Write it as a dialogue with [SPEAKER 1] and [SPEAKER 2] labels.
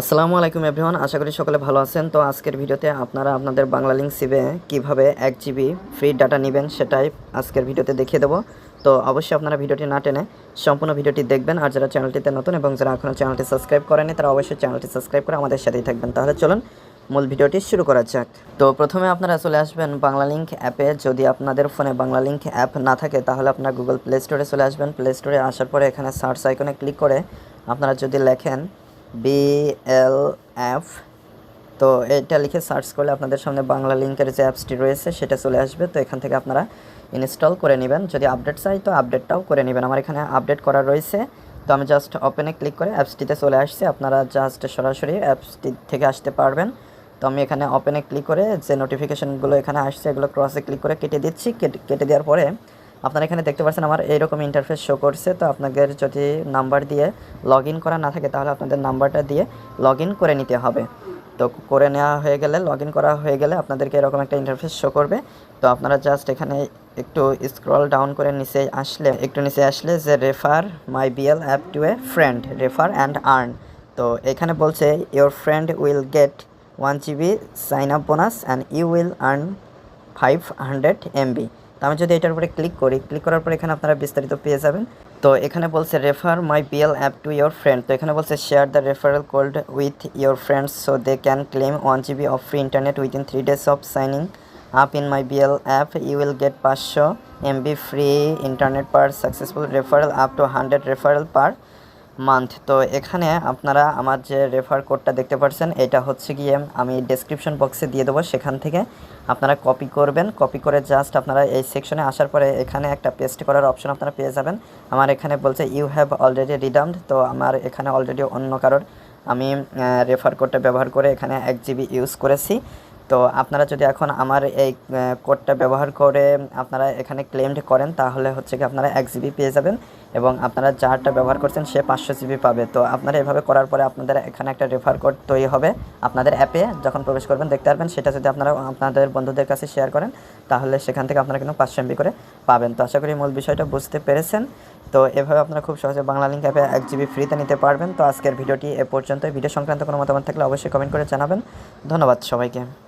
[SPEAKER 1] আসসালামু আলাইকুম এভরিওয়ান, আশা করি সকলে ভালো আছেন। তো আজকের ভিডিওতে আপনারা আপনাদের বাংলা লিঙ্ক সিবে কীভাবে এক জিবি ফ্রি ডাটা নেবেন সেটাই আজকের ভিডিওতে দেখিয়ে দেবো। তো অবশ্যই আপনারা ভিডিওটি না টেনে সম্পূর্ণ ভিডিওটি দেখবেন, আর যারা চ্যানেলটিতে নতুন এবং যারা এখনও চ্যানেলটি সাবস্ক্রাইব করেনি তারা অবশ্যই চ্যানেলটি সাবস্ক্রাইব করে আমাদের সাথেই থাকবেন। তাহলে চলুন মূল ভিডিওটি শুরু করা যাক। তো প্রথমে আপনারা চলে আসবেন বাংলা লিঙ্ক অ্যাপে যদি আপনাদের ফোনে বাংলা লিঙ্ক অ্যাপ না থাকে, তাহলে আপনারা গুগল প্লে স্টোরে চলে আসবেন। প্লে স্টোরে আসার পরে এখানে সার্চ আইকনে ক্লিক করে আপনারা যদি লেখেন বিএল অ্যাপ তো এটা লিখে সার্চ করলে আপনাদের সামনে বাংলা লিঙ্কের যে অ্যাপসটি রয়েছে, সেটা চলে আসবে। তো এখান থেকে আপনারা ইনস্টল করে নেবেন। যদি আপডেট চাই, তো আপডেটটাও করে নেবেন। আমার এখানে আপডেট করা রয়েছে। তো আমি জাস্ট ওপেনে ক্লিক করে অ্যাপসটিতে চলে আসছি। আপনারা জাস্ট সরাসরি অ্যাপসটি থেকে আসতে পারবেন। তো আমি এখানে ওপেনে ক্লিক করে যে নোটিফিকেশনগুলো এখানে আসছে, এগুলো ক্রসে ক্লিক করে কেটে দিচ্ছি। কেটে দেওয়ার পরে আপনারা এখানে দেখতে পাচ্ছেন আমার এইরকম ইন্টারফেস শো করছে। তো আপনাদের যদি নাম্বার দিয়ে লগ করা না থাকে, তাহলে আপনাদের নাম্বারটা দিয়ে লগ করে নিতে হবে। তো করে নেওয়া হয়ে গেলে লগ করা হয়ে গেলে আপনাদেরকে এরকম একটা ইন্টারফেস শো করবে। তো আপনারা জাস্ট এখানে একটু স্ক্রল ডাউন করে নিচে আসলে, একটু নিচে আসলে যে refer my BL app to a friend refer and earn তো এখানে বলছে your friend will get one GB sign up bonus and you will earn five hundred MB. তো আমি যদি এটার উপরে ক্লিক করি ক্লিক করার পরে এখানে আপনারা বিস্তারিত পেয়ে যাবেন। তো এখানে বলছে refer my BL app to your friend তো এখানে বলছে share the referral code with your friends so they can claim one GB of free internet within three days of signing up in my BL app you will get পাঁচশো MB free internet per successful referral up to hundred referral per month তো এখানে আপনারা আমার যে refer কোডটা দেখতে পাচ্ছেন এটা হচ্ছে গিয়ে আমি ডেসক্রিপশন বক্সে দিয়ে দেবো। সেখান থেকে আপনারা কপি করবেন। কপি করে জাস্ট আপনারা এই সেকশনে আসার পরে এখানে একটা পেস্ট করার অপশন আপনারা পেয়ে যাবেন। আমার এখানে বলছে ইউ হ্যাভ অলরেডি রিডামড তো আমার এখানে অলরেডি অন্য কারোর আমি রেফার কোডটা ব্যবহার করে এখানে এক জিবি ইউজ করেছি। তো আপনারা যদি এখন আমার এই কোডটা ব্যবহার করে আপনারা এখানে ক্লেমড করেন, তাহলে হচ্ছে কি আপনারা এক জিবি পেয়ে যাবেন এবং আপনারা যারটা ব্যবহার করছেন সে পাঁচশো জিবি পাবে। তো আপনারা এভাবে করার পরে আপনাদের এখানে একটা রেফার কোড তৈরি হবে আপনাদের অ্যাপে যখন প্রবেশ করবেন, দেখতে পারবেন, সেটা যদি আপনারা আপনাদের বন্ধুদের কাছে শেয়ার করেন, তাহলে সেখান থেকে আপনারা কিন্তু পাঁচশো এমবি করে পাবেন। তো আশা করি মূল বিষয়টা বুঝতে পেরেছেন। তো এভাবে আপনারা খুব সহজে বাংলা লিঙ্ক অ্যাপে এক জিবি ফ্রিতে নিতে পারবেন। তো আজকের ভিডিওটি এ পর্যন্ত ভিডিও সংক্রান্ত কোনো মতামত থাকলে অবশ্যই কমেন্ট করে জানাবেন। ধন্যবাদ সবাইকে।